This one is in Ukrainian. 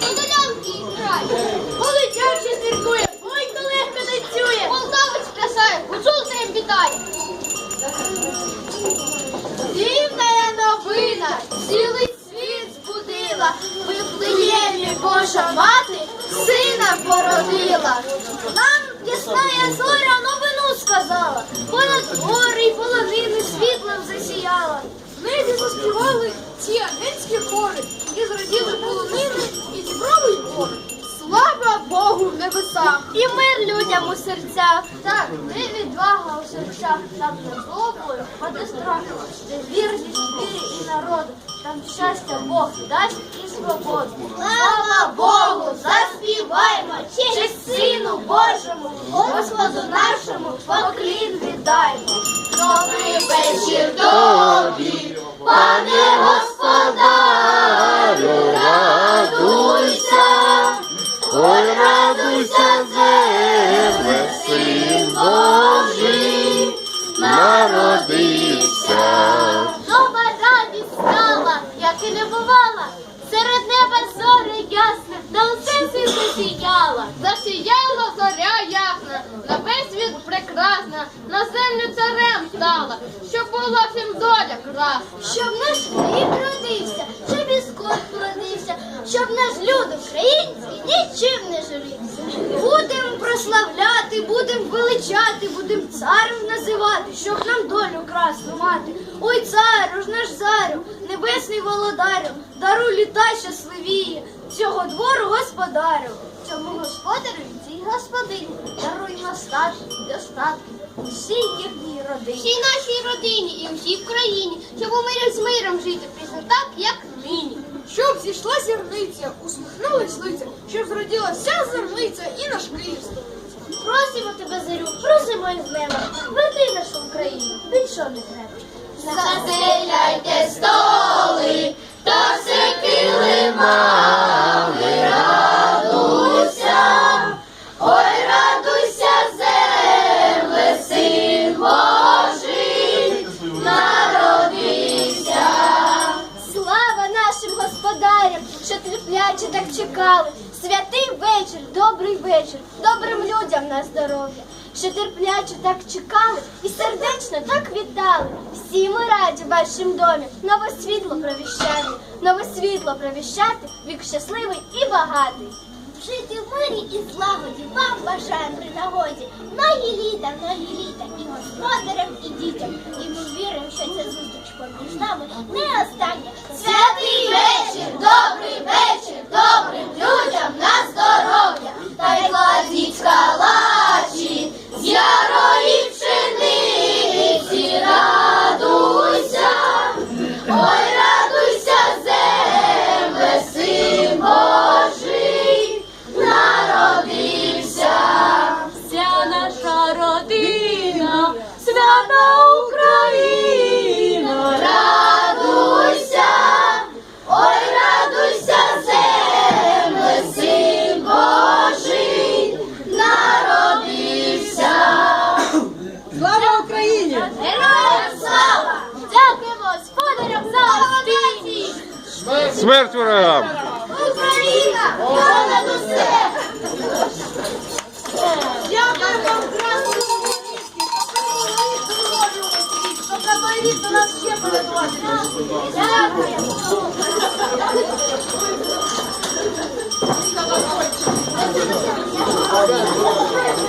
Подолянки грає. Полетяче зіркує, Бойко легко танцює. Полтавець плясає, гуцул тим вітає. Дивна новина, цілий світ збудила. В Вифлеємі Божа мати сина породила. Нам ясная зоря новину сказала. Понад гори й полонини світлом засіяла. Небі заспівали ті агентські хори, небесах! І мир людям у серцях. Так, де відвага у серцях, там не злобою, а де де вірність вірі і народу, там щастя Бог дасть і свободу. Слава Богу, заспіваймо, честь Сину Божому, Господу нашому, поклін віддаймо. Добрий вечір тобі, пане господарю, радуйся, земле, син Божий народився. Нова радість стала, як і не бувала. Серед неба зоря ясна, та усе світло сіяла. Засіяла зоря ясна, на весь світ прекрасна, на землю царем стала, щоб була всім доля красна. Щоб наш хліб родився, наш люд український нічим не жалівся. Будем прославляти, будем величати, будем царем називати, щоб нам долю красну мати. Ой, царю ж наш царю, небесний володарю, дару літа щасливіє, цього двору господарю. Цьому господарю цій господині даруємо статки, достатки усій їхній родині. Всій нашій родині і всій в країні, щоб у мирі з миром жити, пізно так, як нині. Щоб зійшла зірниця, усміхнулась лиця, щоб зраділа вся зерниця і наш Київ столиця. Просимо тебе, Зарю, просимо із неба, верни нашу Україну, більшого не треба. Заселяйте столи, та все килимами, терпляче так чекали. Святий вечір, добрий вечір, добрим людям на здоров'я. Що терпляче так чекали і сердечно так вітали. Всі ми раді в вашім домі нове світло провіщати, нове світло провіщати, вік щасливий і багатий. Жити в мирі і злагоді вам бажаємо при нагоді. Многі літа, многі літа і господарям, і дітям. І ми віримо, що ця зустріч поміж нами не остання. Святий вечір, добрий вечір, добрим людям на здоров'я. Смерть ворогам! Україна! Понад усе! Дякую вам, красні комуністки, що прибули їх до нас ще передувати. Дякуємо!